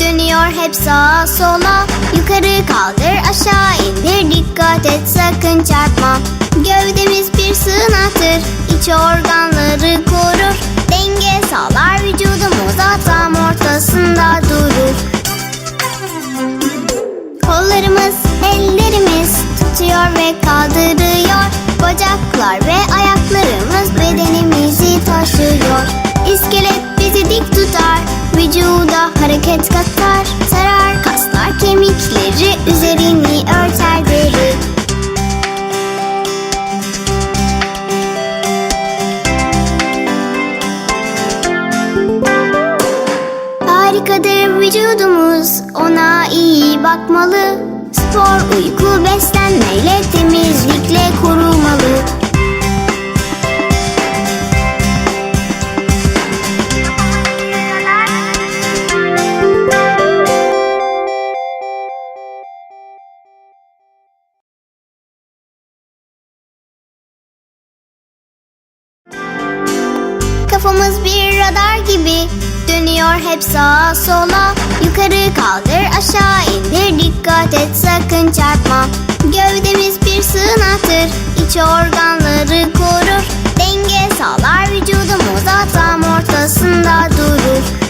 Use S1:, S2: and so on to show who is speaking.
S1: Dönüyor hep sağa sola Yukarı kaldır aşağı indir Dikkat et sakın çarpma Gövdemiz bir sığınaktır İç organları korur Denge sağlar vücudumuza Tam ortasında durur Kollarımız, ellerimiz tutuyor ve kaldırıyor. Bacaklar ve ayaklarımız bedenimizi taşıyor. İskelet vücuda hareket katar. Sarar kaslar kemikleri, üzerini örter deri. Harikadır vücudumuz ona iyi bakmalı Spor, uyku, beslenmeyle temizlikle korumalı Kafamız bir radar gibi. Dönüyor hep sağa sola. Yukarı kaldır aşağı indir. Dikkat et sakın çarpma. Gövdemiz bir sığınaktır. İç organları korur. Denge sağlar vücudumuza tam ortasında durur